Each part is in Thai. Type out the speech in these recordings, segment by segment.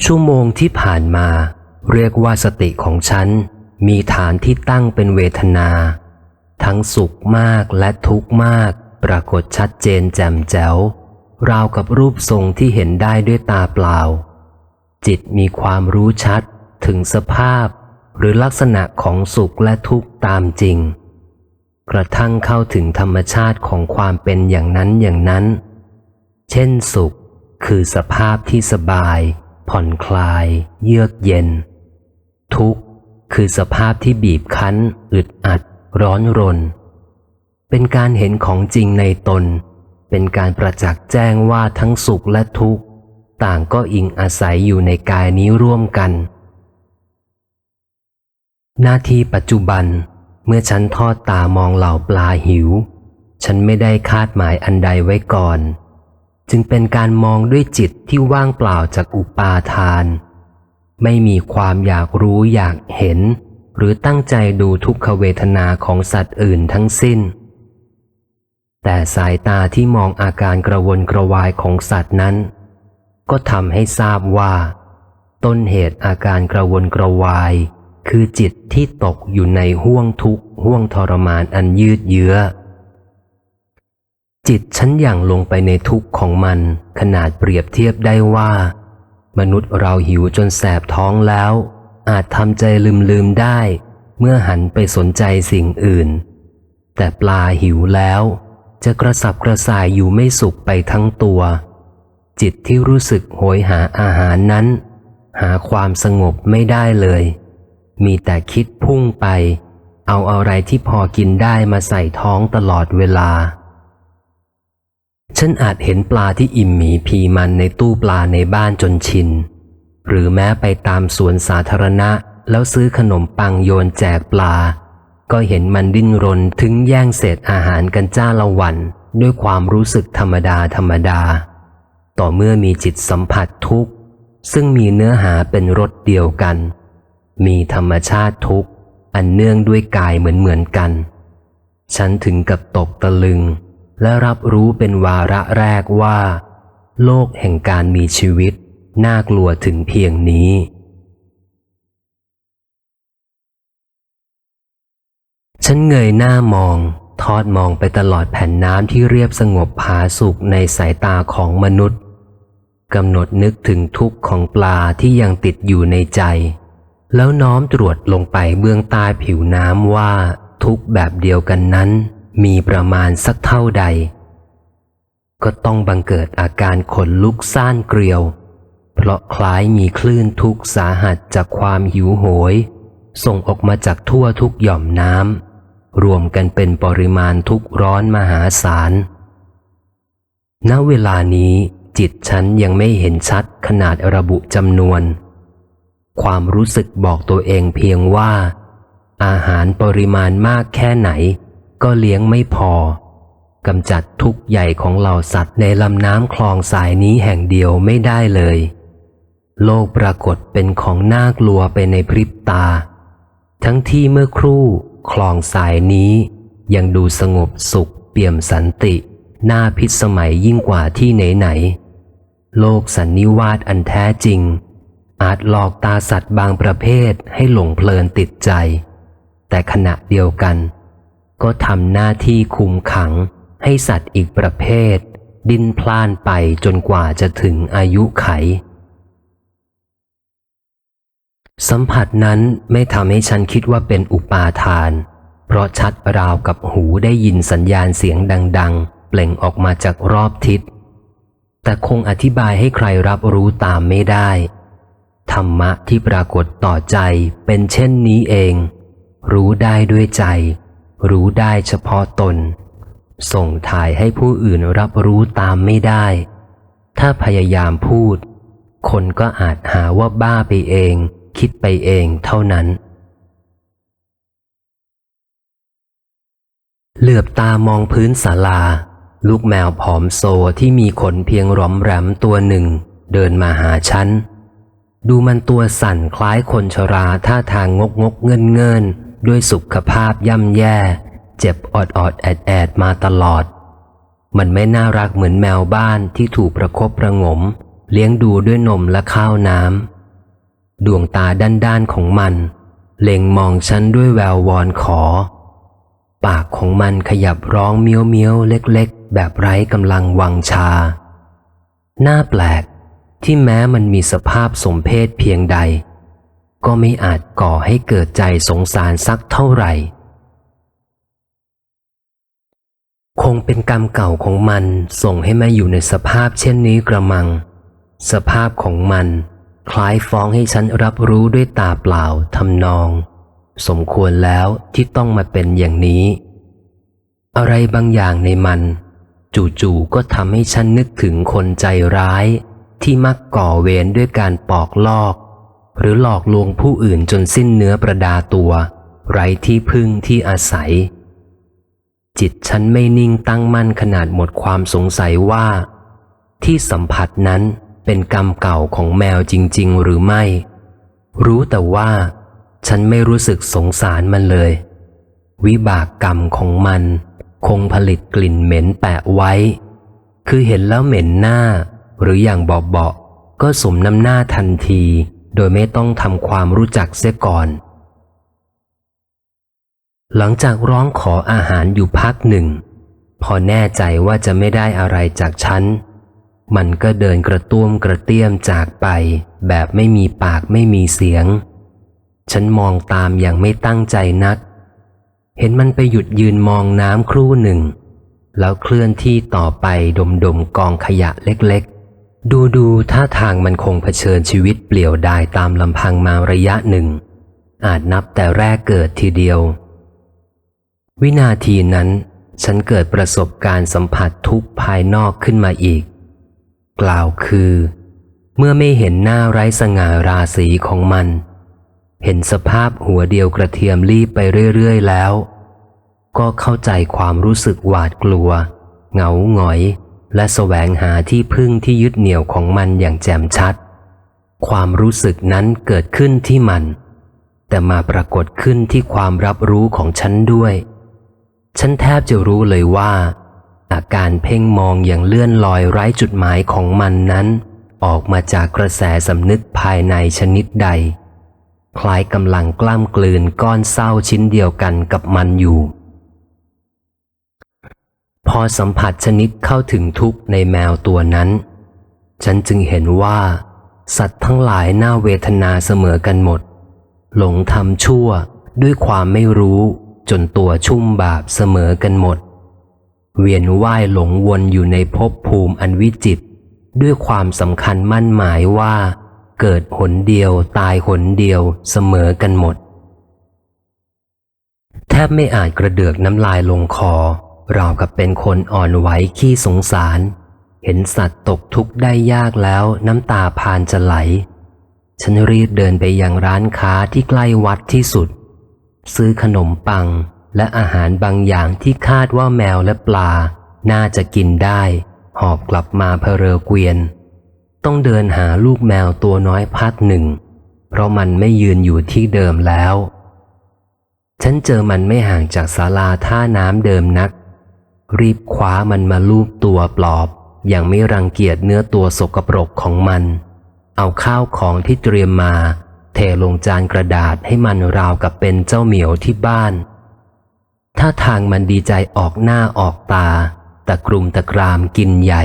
ชั่วโมงที่ผ่านมา เรียกว่าสติของฉัน มีฐานที่ตั้งเป็นเวทนา ทั้งสุขมากและทุกข์มาก ปรากฏชัดเจนแจ่มแจ๋ว ราวกับรูปทรงที่เห็นได้ด้วยตาเปล่า จิตมีความรู้ชัดถึงสภาพ หรือลักษณะของสุขและทุกข์ตามจริง กระทั่งเข้าถึงธรรมชาติของความเป็นอย่างนั้นอย่างนั้น เช่นสุข คือสภาพที่สบาย ผ่อนคลาย เยือกเย็น ทุกข์คือสภาพที่บีบคั้น อึดอัด ร้อนรน เป็นการเห็นของจริงในตน เป็นการประจักษ์แจ้งว่าทั้งสุขและทุกข์ ต่างก็อิงอาศัยอยู่ในกายนี้ร่วมกัน หน้าที่ปัจจุบันเมื่อฉันทอดตามองเหล่าปลาหิว ฉันไม่ได้คาดหมายอันใดไว้ก่อน จึงเป็นการมองด้วยจิตที่ว่างเปล่าจากอุปาทาน ไม่มีความอยากรู้อยากเห็น หรือตั้งใจดูทุกขเวทนาของสัตว์อื่นทั้งสิ้น แต่สายตาที่มองอาการกระวนกระวายของสัตว์นั้น ก็ทำให้ทราบว่า ต้นเหตุอาการกระวนกระวาย คือจิตที่ตกอยู่ในห่วงทุกข์ห่วงทรมานอันยืดเยื้อ จิตฉันอย่างลงไปในทุกข์ของมัน ขนาดเปรียบเทียบได้ว่า มนุษย์เราหิวจนแสบท้องแล้ว อาจทำใจลืมลืมได้ เมื่อหันไปสนใจสิ่งอื่น แต่ปลาหิวแล้ว จะกระสับกระส่ายอยู่ไม่สุขไปทั้งตัว จิตที่รู้สึกโหยหาอาหารนั้น หาความสงบไม่ได้เลย มีแต่คิดพุ่งไป เอาอะไรที่พอกินได้มาใส่ท้องตลอดเวลา ฉันอาจเห็นปลาที่อิ่มหมีพีมันในตู้ปลาในบ้านจนชิน หรือแม้ไปตามสวนสาธารณะแล้วซื้อขนมปังโยนแจกปลา ก็เห็นมันดิ้นรนถึงแย่งเศษอาหารกันจ้าละวันด้วยความรู้สึกธรรมดาธรรมดา ต่อเมื่อมีจิตสัมผัสทุกข์ ซึ่งมีเนื้อหาเป็นรสเดียวกัน มีธรรมชาติทุกข์ อันเนื่องด้วยกายเหมือนเหมือนกัน ฉันถึงกับตกตะลึง และรับรู้เป็นวาระแรกว่า โลกแห่งการมีชีวิต น่ากลัวถึงเพียงนี้ ฉันเงยหน้ามอง ทอดมองไปตลอดแผ่นน้ำที่เรียบสงบผาสุกในสายตาของมนุษย์กำหนดนึกถึงทุกข์ของปลาที่ยังติดอยู่ในใจ แล้วน้อมตรวจลงไปเบื้องใต้ผิวน้ำว่าทุกแบบเดียวกันนั้น มีประมาณสักเท่าใด ก็ต้องบังเกิดอาการขนลุกซ่านเกลียว เพราะคล้ายมีคลื่นทุกสาหัสจากความหิวโหย ส่งออกมาจากทั่วทุกหย่อมน้ำรวมกันเป็นปริมาณทุกร้อนมหาศาล ณเวลานี้จิตฉันยังไม่เห็นชัดขนาดระบุจำนวน ความรู้สึกบอกตัวเองเพียงว่า อาหารปริมาณมากแค่ไหน ก็เลี้ยงไม่พอกำจัดทุกใหญ่ของเหล่าสัตว์ในลำน้ำคลองสายนี้แห่งเดียวไม่ได้เลย โลกปรากฏเป็นของน่ากลัวไปในพริบตา ทั้งที่เมื่อครู่คลองสายนี้ ยังดูสงบสุขเปี่ยมสันติ น่าพิสมัยยิ่งกว่าที่ไหนๆโลกสันนิวาสอันแท้จริง อาจหลอกตาสัตว์บางประเภทให้หลงเพลินติดใจ แต่ขณะเดียวกัน ก็ทำหน้าที่คุมขัง ให้สัตว์อีกประเภท ดิ้นพล่านไปจนกว่าจะถึงอายุไข สัมผัสนั้นไม่ทำให้ฉันคิดว่าเป็นอุปาทาน เพราะชัดราวกับหูได้ยินสัญญาณเสียงดัง ๆ เปล่งออกมาจากรอบทิศ แต่คงอธิบายให้ใครรับรู้ตามไม่ได้ ธรรมะที่ปรากฏต่อใจเป็นเช่นนี้เอง รู้ได้ด้วยใจ รู้ได้เฉพาะตน ส่งถ่ายให้ผู้อื่นรับรู้ตามไม่ได้ ถ้าพยายามพูด คนก็อาจหาว่าบ้าไปเอง คิดไปเองเท่านั้น เหลือบตามองพื้นศาลา ลูกแมวผอมโซที่มีขนเพียงหรอมแรมตัวหนึ่ง เดินมาหาฉันดูมันตัวสั่นคล้ายคนชราท่าทางงกงกเงินเงิน ด้วยสุขภาพย่ำแย่ เจ็บอดอดแอดแอดมาตลอด มันไม่น่ารักเหมือนแมวบ้านที่ถูกประคบประงม เลี้ยงดูด้วยนมและข้าวน้ำดวงตาด้านๆของมัน เล็งมองฉันด้วยแวววอนขอ ปากของมันขยับร้องเมี้ยวเมี้ยวเล็กๆ แบบไร้กำลังวังชา หน้าแปลกที่แม้มันมีสภาพสมเพศเพียงใด ก็ไม่อาจก่อให้เกิดใจสงสารสักเท่าไหร่ คงเป็นกรรมเก่าของมันส่งให้มาอยู่ในสภาพเช่นนี้กระมัง สภาพของมัน คล้ายฟ้องให้ฉันรับรู้ด้วยตาเปล่าทำนอง สมควรแล้วที่ต้องมาเป็นอย่างนี้ อะไรบางอย่างในมัน จู่ๆก็ทำให้ฉันนึกถึงคนใจร้าย ที่มักก่อเวรด้วยการปอกลอก หรือหลอกลวงผู้อื่นจนสิ้นเนื้อประดาตัว ไร้ที่พึ่งที่อาศัย จิตฉันไม่นิ่งตั้งมั่นขนาดหมดความสงสัยว่า ที่สัมผัสนั้นเป็นกรรมเก่าของแมวจริง ๆ หรือไม่ รู้แต่ว่า ฉันไม่รู้สึกสงสารมันเลย วิบากกรรมของมัน คงผลิตกลิ่นเหม็นแปะไว้ คือเห็นแล้วเหม็นหน้า หรืออย่างเบาๆก็สมน้ำหน้าทันที โดยไม่ต้องทำความรู้จักเสียก่อน หลังจากร้องขออาหารอยู่พักหนึ่ง พอแน่ใจว่าจะไม่ได้อะไรจากฉัน มันก็เดินกระตุ้มกระเตี้ยมจากไป แบบไม่มีปากไม่มีเสียง ฉันมองตามอย่างไม่ตั้งใจนัก เห็นมันไปหยุดยืนมองน้ำครู่หนึ่ง แล้วเคลื่อนที่ต่อไปดมดมๆกองขยะเล็ก ดูดูท่าทางมันคงเผชิญชีวิตเปลี่ยวดายตามลำพังมาระยะหนึ่ง อาจนับแต่แรกเกิดทีเดียว วินาทีนั้น ฉันเกิดประสบการณ์สัมผัสทุกภายนอกขึ้นมาอีก กล่าวคือ เมื่อไม่เห็นหน้าไร้สง่าราศีของมัน เห็นสภาพหัวเดียวกระเทียมรีบไปเรื่อย ๆ แล้ว ก็เข้าใจความรู้สึกหวาดกลัว เหงาหงอย และแสวงหาที่พึ่งที่ยึดเหนี่ยวของมันอย่างแจ่มชัด ความรู้สึกนั้นเกิดขึ้นที่มัน แต่มาปรากฏขึ้นที่ความรับรู้ของฉันด้วย ฉันแทบจะรู้เลยว่า อาการเพ่งมองอย่างเลื่อนลอยไร้จุดหมายของมันนั้น ออกมาจากกระแสสำนึกภายในชนิดใด คล้ายกำลังกล้ามกลืนก้อนเศร้าชิ้นเดียวกันกับมันอยู่ พอสัมผัสชนิดเข้าถึงทุกข์ในแมวตัวนั้น ฉันจึงเห็นว่า สัตว์ทั้งหลายน่าเวทนาเสมอกันหมด หลงทำชั่วด้วยความไม่รู้จนตัวชุ่มบาปเสมอกันหมด เวียนว่ายหลงวนอยู่ในภพภูมิอันวิจิตรด้วยความสำคัญมั่นหมายว่า เกิดหนเดียวตายหนเดียวเสมอกันหมด แทบไม่อาจกระเดือกน้ำลายลงคอ ราวกับเป็นคนอ่อนไหวขี้สงสาร เห็นสัตว์ตกทุกข์ได้ยากแล้วน้ำตาพานจะไหล ฉันรีบเดินไปยังร้านค้าที่ใกล้วัดที่สุด ซื้อขนมปังและอาหารบางอย่างที่คาดว่าแมวและปลา น่าจะกินได้ หอบกลับมาเพเรอเกวียน ต้องเดินหาลูกแมวตัวน้อยพักหนึ่ง เพราะมันไม่ยืนอยู่ที่เดิมแล้ว ฉันเจอมันไม่ห่างจากศาลาท่าน้ำเดิมนัก รีบคว้ามันมาลูบตัวปลอบ อย่างไม่รังเกียจเนื้อตัวสกปรกของมัน เอาข้าวของที่เตรียมมา เทลงจานกระดาษให้มันราวกับเป็นเจ้าเหมียวที่บ้าน ถ้าทางมันดีใจออกหน้าออกตา ตะกรุมตะกรามกินใหญ่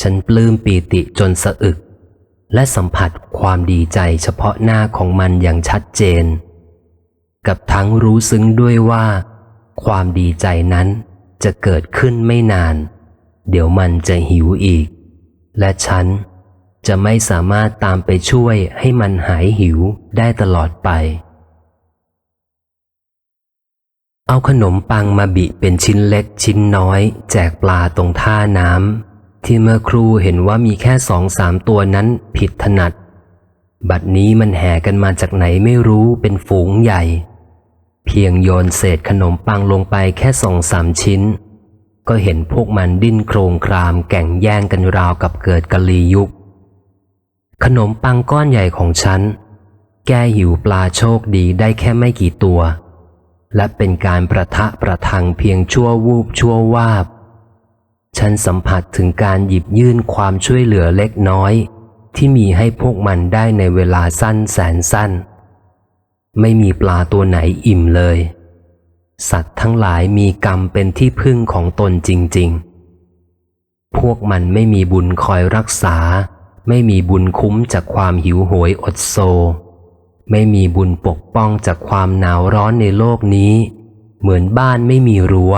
ฉันปลื้มปีติจนสะอึก และสัมผัสความดีใจเฉพาะหน้าของมันอย่างชัดเจน กับทั้งรู้ซึ้งด้วยว่า ความดีใจนั้น จะเกิดขึ้นไม่นาน เดี๋ยวมันจะหิวอีก และฉันจะไม่สามารถตามไปช่วยให้มันหายหิวได้ตลอดไป เอาขนมปังมาบิเป็นชิ้นเล็กชิ้นน้อย แจกปลาตรงท่าน้ำที่เมื่อครูเห็นว่ามีแค่สองสามตัวนั้นผิดถนัด บัดนี้มันแห่กันมาจากไหนไม่รู้เป็นฝูงใหญ่ พียงโยนเศษขนมปังลงไปแค่สองสามชิ้น ก็เห็นพวกมันดิ้นโครงครามแก่งแย่งกันราวกับเกิดกะลียุค ขนมปังก้อนใหญ่ของฉัน แก้หิวปลาโชคดีได้แค่ไม่กี่ตัว และเป็นการประทะประทังเพียงชั่ววูบชั่ววาบ ฉันสัมผัสถึงการหยิบยื่นความช่วยเหลือเล็กน้อย ที่มีให้พวกมันได้ในเวลาสั้นแสนสั้น ไม่มีปลาตัวไหนอิ่มเลย สัตว์ทั้งหลายมีกรรมเป็นที่พึ่งของตนจริง ๆ พวกมันไม่มีบุญคอยรักษา ไม่มีบุญคุ้มจากความหิวโหยอดโซ ไม่มีบุญปกป้องจากความหนาวร้อนในโลกนี้ เหมือนบ้านไม่มีรัว้ว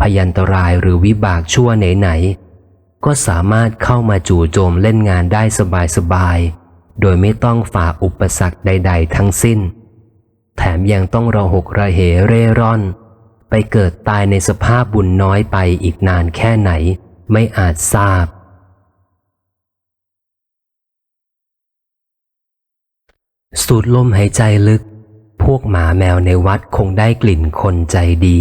พยันตรายหรือวิบากชั่วไหนๆก็สามารถเข้ามาจู่โจมเล่นงานได้สบายๆ โดยไม่ต้องฝ่าอุปสรรคใด ๆ ทั้งสิ้น แถมยังต้องระหกระเหเร่ร่อน ไปเกิดตายในสภาพบุญน้อยไปอีกนานแค่ไหน ไม่อาจทราบ สูดลมหายใจลึก พวกหมาแมวในวัดคงได้กลิ่นคนใจดี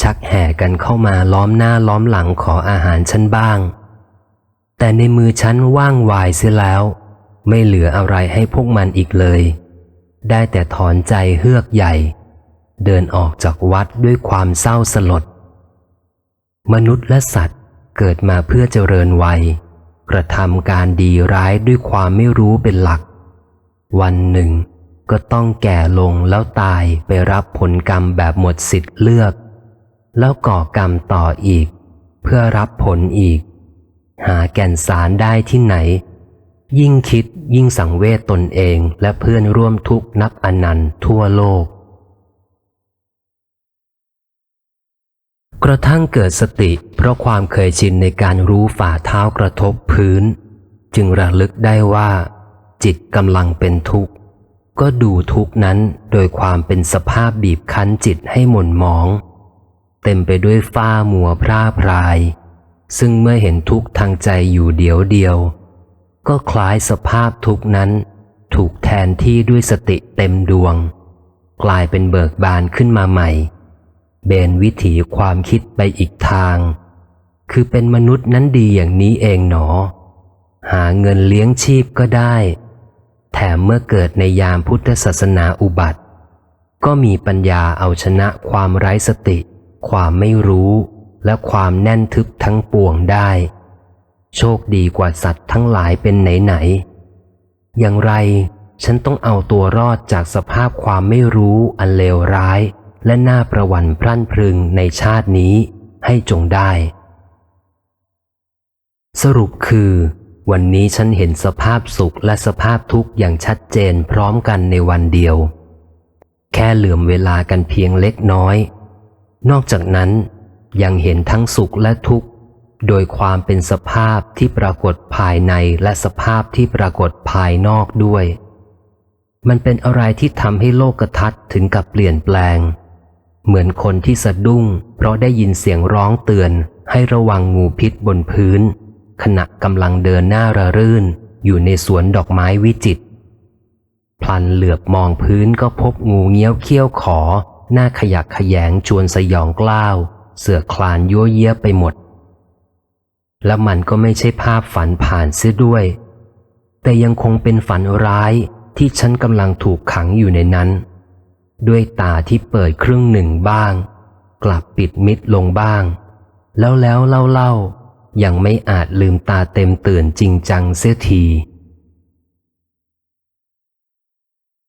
ชักแห่กันเข้ามาล้อมหน้าล้อมหลังขออาหารฉันบ้าง แต่ในมือฉันว่างวายเสียแล้ว ไม่เหลืออะไรให้พวกมันอีกเลย ได้แต่ถอนใจเฮือกใหญ่ เดินออกจากวัดด้วยความเศร้าสลด มนุษย์และสัตว์เกิดมาเพื่อเจริญวัย กระทำการดีร้ายด้วยความไม่รู้เป็นหลัก วันหนึ่ง ก็ต้องแก่ลงแล้วตายไปรับผลกรรมแบบหมดสิทธิ์เลือก แล้วก่อกรรมต่ออีก เพื่อรับผลอีก หาแก่นสารได้ที่ไหน ยิ่งคิดยิ่งสังเวชตนเองและเพื่อนร่วมทุกนับอนันต์ทั่วโลก กระทั่งเกิดสติเพราะความเคยชินในการรู้ฝ่าเท้ากระทบพื้น จึงระลึกได้ว่า จิตกำลังเป็นทุกข์ ก็ดูทุกข์นั้นโดยความเป็นสภาพบีบคั้นจิตให้หม่นหมอง เต็มไปด้วยฝ้ามัวพร่าพราย ซึ่งเมื่อเห็นทุกข์ทางใจอยู่เดียวเดียว ก็คล้ายสภาพทุกนั้น ถูกแทนที่ด้วยสติเต็มดวง กลายเป็นเบิกบานขึ้นมาใหม่ เบนวิถีความคิดไปอีกทาง คือเป็นมนุษย์นั้นดีอย่างนี้เองหนอ หาเงินเลี้ยงชีพก็ได้ แถมเมื่อเกิดในยามพุทธศาสนาอุบัติ ก็มีปัญญาเอาชนะความไร้สติ ความไม่รู้ และความแน่นทึบทั้งปวงได้ โชคดีกว่าสัตว์ทั้งหลายเป็นไหนๆ อย่างไรฉันต้องเอาตัวรอดจากสภาพความไม่รู้อันเลวร้าย และน่าประวันพรั่นพรึงในชาตินี้ให้จงได้ สรุปคือ วันนี้ฉันเห็นสภาพสุขและสภาพทุกข์อย่างชัดเจนพร้อมกันในวันเดียว แค่เหลื่อมเวลากันเพียงเล็กน้อย นอกจากนั้นยังเห็นทั้งสุขและทุกข์ โดยความเป็นสภาพที่ปรากฏภายในและสภาพที่ปรากฏภายนอกด้วย มันเป็นอะไรที่ทำให้โลกทัศน์ถึงกับเปลี่ยนแปลง เหมือนคนที่สะดุ้ง เพราะได้ยินเสียงร้องเตือนให้ระวังงูพิษบนพื้น ขณะกำลังเดินหน้าระรื่น อยู่ในสวนดอกไม้วิจิตรพลันเหลือบมองพื้นก็พบงูเงี้ยวเขี้ยวขอ หน้าขยักขยงชวนสยองกล้าว เสือคลานยั่วเยี้ยไปหมด และมันก็ไม่ใช่ภาพฝันผ่านเสียด้วย แต่ยังคงเป็นฝันร้ายที่ฉันกำลังถูกขังอยู่ในนั้น ด้วยตาที่เปิดครึ่งหนึ่งบ้าง กลับปิดมิดลงบ้าง แล้วแล้วเล่าเล่ายังไม่อาจลืมตาเต็มตื่นจริงจังเสียที